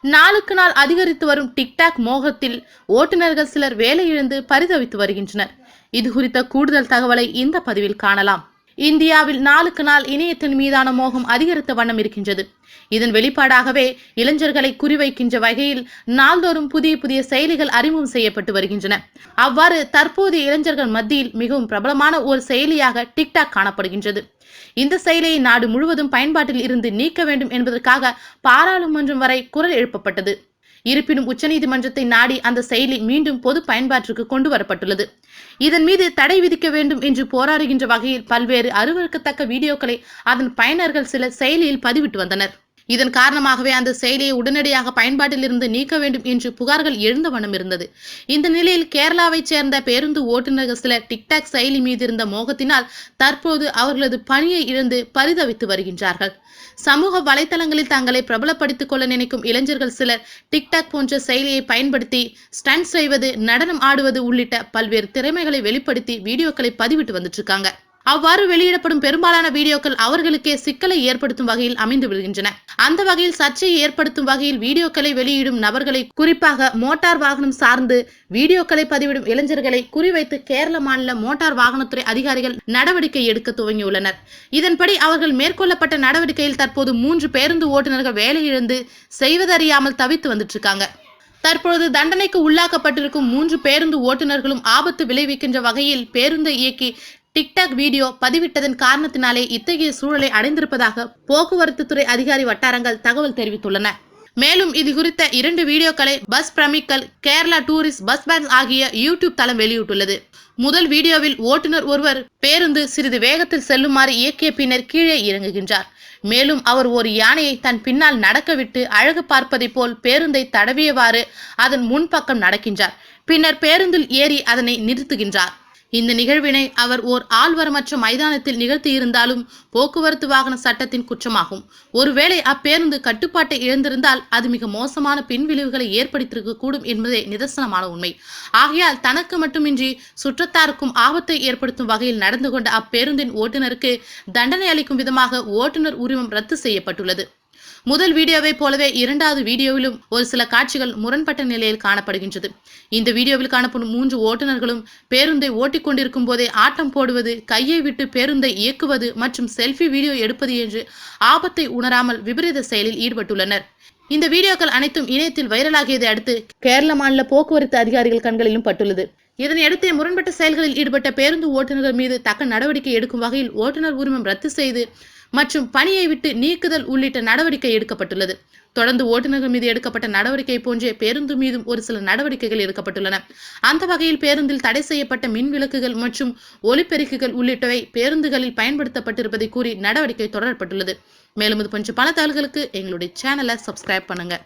நாளுக்கு நாள் அதிகரித்து வரும் டிக்டாக் மோகத்தில் ஓட்டுநர்கள் சிலர் வேலை இழந்து பரிதவித்து வருகின்றனர். இது குறித்த கூடுதல் தகவலை இந்த பதிவில் காணலாம். இந்தியாவில் நாளுக்கு நாள் இணையத்தின் மீதான மோகம் அதிகரித்த வண்ணம் இருக்கின்றது. இதன் வெளிப்பாடாகவே இளைஞர்களை குறிவைக்கின்ற வகையில் நாள்தோறும் புதிய புதிய செயலிகள் அறிமுகம் செய்யப்பட்டு வருகின்றன. அவ்வாறு தற்போதைய இளைஞர்கள் மத்தியில் மிகவும் பிரபலமான ஒரு செயலியாக டிக்டாக் காணப்படுகின்றது. இந்த செயலியை நாடு முழுவதும் பயன்பாட்டில் இருந்து நீக்க வேண்டும் என்பதற்காக பாராளுமன்றம் வரை குரல் எழுப்பப்பட்டது. இருப்பினும் உச்சநீதிமன்றத்தை நாடி அந்த செயலி மீண்டும் பொது பயன்பாட்டிற்கு கொண்டு வரப்பட்டுள்ளது. இதன் மீது தடை விதிக்க வேண்டும் என்று போராடுகின்ற வகையில் பல்வேறு அருவருக்கத்தக்க வீடியோக்களை அதன் பயனர்கள் சில செயலியில் பதிவிட்டு வந்தனர். இதன் காரணமாகவே அந்த செயலியை உடனடியாக பயன்பாட்டில் இருந்து நீக்க வேண்டும் என்று புகார்கள் எழுந்த வண்ணம் இருந்தது. இந்த நிலையில் கேரளாவைச் சேர்ந்த பேருந்து ஓட்டுநர்கள் சிலர் டிக்டாக் செயலி மீது இருந்த மோகத்தினால் தற்போது அவர்களது பணியை இழந்து பரிதவித்து வருகின்றார்கள். சமூக வலைத்தளங்களில் தங்களை பிரபலப்படுத்திக் கொள்ள நினைக்கும் இளைஞர்கள் சிலர் டிக்டாக் போன்ற செயலியை பயன்படுத்தி ஸ்டண்ட் செய்வது நடனம் ஆடுவது உள்ளிட்ட பல்வேறு திறமைகளை வெளிப்படுத்தி வீடியோக்களை பதிவிட்டு வந்துட்டு இருக்காங்க அவ்வாறு வெளியிடப்படும் பெரும்பாலான வீடியோக்கள் அவர்களுக்கே சிக்கலை ஏற்படுத்தும் வகையில் அமைந்து விடுகின்றன. அந்த வகையில் சர்ச்சையை ஏற்படுத்தும் வகையில் வீடியோக்களை வெளியிடும் நபர்களை குறிப்பாக மோட்டார் வாகனம் சார்ந்து வீடியோக்களை பதிவிடும் இளைஞர்களை குறிவைத்து கேரள மாநில மோட்டார் வாகனத்துறை அதிகாரிகள் நடவடிக்கை எடுக்க துவங்கியுள்ளனர். இதன்படி அவர்கள் மேற்கொள்ளப்பட்ட நடவடிக்கையில் தற்போது மூன்று பேருந்து ஓட்டுநர்கள் வேலையிழந்து செய்வதறியாமல் தவித்து வந்துட்டு இருக்காங்க தற்பொழுது தண்டனைக்கு உள்ளாக்கப்பட்டிருக்கும் மூன்று பேருந்து ஓட்டுநர்களும் ஆபத்து விளைவிக்கின்ற வகையில் பேருந்தை இயக்கி டிக்டாக் வீடியோ பதிவிட்டதன் காரணத்தினாலே இத்தகைய சூழலை அடைந்திருப்பதாக போக்குவரத்து துறை அதிகாரி வட்டாரங்கள் தகவல் தெரிவித்துள்ளன. மேலும் இது குறித்த இரண்டு வீடியோக்களை பஸ் பிரமிக்கல் கேரளா டூரிஸ்ட் பஸ் பேங்க் ஆகிய யூடியூப் தளம் வெளியிட்டுள்ளது. முதல் வீடியோவில் ஓட்டுநர் ஒருவர் பேருந்து சிறிது வேகத்தில் செல்லுமாறு இயக்கிய பின்னர் கீழே இறங்குகின்றார். மேலும் அவர் ஒரு யானையை தன் பின்னால் நடக்கவிட்டு அழகு பார்ப்பதைப் போல் பேருந்தை தடவியவாறு அதன் முன்பக்கம் நடக்கின்றார். பின்னர் பேருந்தில் ஏறி அதனை நிறுத்துகின்றார். இந்த நிகழ்வினை அவர் ஓர் ஆழ்வரமற்ற மைதானத்தில் நிகழ்த்தியிருந்தாலும் போக்குவரத்து வாகன சட்டத்தின் குற்றமாகும். ஒருவேளை அப்பேருந்து கட்டுப்பாட்டை இழந்திருந்தால் அது மிக மோசமான பின்விளைவுகளை ஏற்படுத்தியிருக்க கூடும் என்பதே நிதர்சனமான உண்மை. ஆகையால் தனக்கு மட்டுமின்றி சுற்றத்தாருக்கும் ஆபத்தை ஏற்படுத்தும் வகையில் நடந்து கொண்ட அப்பேருந்தின் ஓட்டுநருக்கு தண்டனை அளிக்கும் விதமாக ஓட்டுநர் உரிமம் ரத்து செய்யப்பட்டுள்ளது. முதல் வீடியோவை போலவே இரண்டாவது வீடியோவிலும் ஒரு சில காட்சிகள் முரண்பட்ட நிலையில் காணப்படுகின்றது. இந்த வீடியோவில் காணப்படும் மூன்று ஓட்டுநர்களும் பேருந்தை ஓட்டிக்கொண்டிருக்கும் போதே ஆட்டம் போடுவது கையை விட்டு பேருந்தை இயக்குவது மற்றும் செல்ஃபி வீடியோ எடுப்பது என்று ஆபத்தை உணராமல் விபரீத செயலில் ஈடுபட்டுள்ளனர். இந்த வீடியோக்கள் அனைத்தும் இணையத்தில் வைரலாகியதை அடுத்து கேரள மாநில போக்குவரத்து அதிகாரிகள் கண்களிலும் பட்டுள்ளது. இதனையடுத்து முரண்பட்ட செயல்களில் ஈடுபட்ட பேருந்து ஓட்டுநர்கள் மீது தக்க நடவடிக்கை எடுக்கும் வகையில் ஓட்டுநர் உரிமம் ரத்து செய்து மற்றும் பணியை விட்டு நீக்குதல் உள்ளிட்ட நடவடிக்கை எடுக்கப்பட்டுள்ளது. தொடர்ந்து ஓட்டுநர்கள் மீது எடுக்கப்பட்ட நடவடிக்கை போன்றே பேருந்து மீதும் ஒரு சில நடவடிக்கைகள் எடுக்கப்பட்டுள்ளன. அந்த வகையில் பேருந்தில் தடை செய்யப்பட்ட மின் விளக்குகள் மற்றும் ஒலிபெருக்குகள் உள்ளிட்டவை பேருந்துகளில் பயன்படுத்தப்பட்டிருப்பதை கூறி நடவடிக்கை தொடரப்பட்டுள்ளது. மேலும் இது போன்ற பல தகவல்களுக்கு எங்களுடைய சேனலை சப்ஸ்கிரைப் பண்ணுங்க.